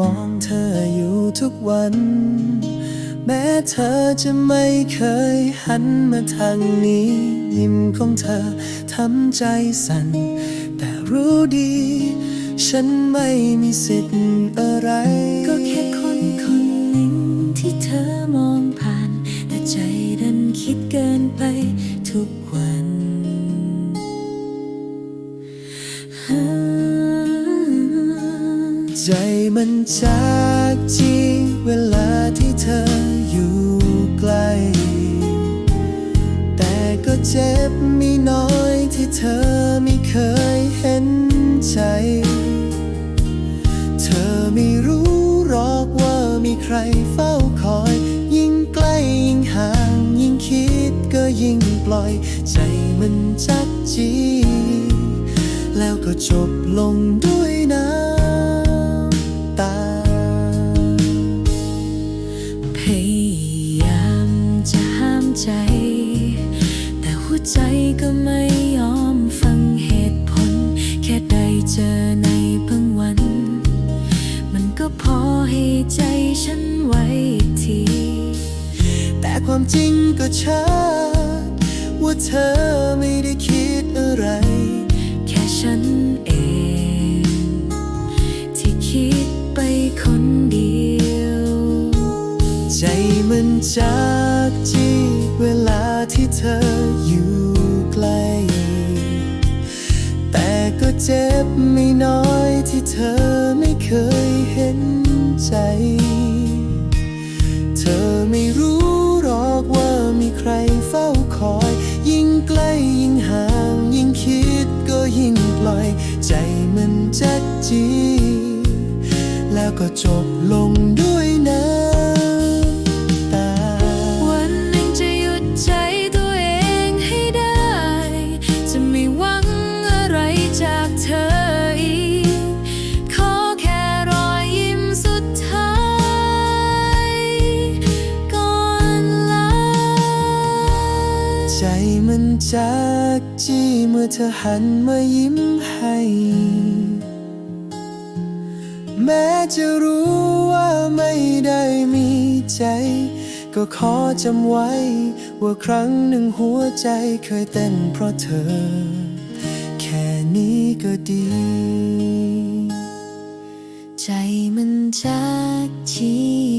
มองเธออยู่ทุกวัน แม้เธอจะไม่เคยหันมาทางนี้ ยิ้มของเธอทำใจสั่น แต่รู้ดี ฉันไม่มีสิทธิ์อะไร ก็แค่คนคนหนึ่งที่เธอมองผ่าน แต่ใจดันคิดเกินไปทุก ใจมันจากที่เวลาที่เธออยู่ใกล้ แต่ก็เจ็บมีน้อยที่เธอไม่เคยเห็นใจ เธอไม่รู้หรอกว่ามีใครเฝ้าคอย ยิ่งใกล้ยิ่งห่าง ยิ่งคิดก็ยิ่งปล่อย ใจมันจักจี แล้วก็จบลงด้วยน้ำ อในบางวัน มันก็พอให้ใจฉันไว้อีกที แต่ความจริงก็ชัดว่าเธอไม่ได้คิดอะไร แค่ฉันเอง ที่คิดไปคนเดียว ใจมันจากที่เวลาที่เธออยู่ เจ็บไม่น้อยที่เธอไม่เคยเห็นใจ เธอไม่รู้หรอกว่ามีใครเฝ้าคอย ยิ่งใกล้ยิ่งห่างยิ่งคิดก็ยิ่งปล่อย ใจมันจัดจี แล้วก็จบลงด้วย ใจมันจากจี้เมื่อเธอหันมายิ้มให้ แม้จะรู้ว่าไม่ได้มีใจ ก็ขอจำไว้ ว่าครั้งหนึ่งหัวใจเคยเต้นเพราะเธอ แค่นี้ก็ดี ใจมันจากที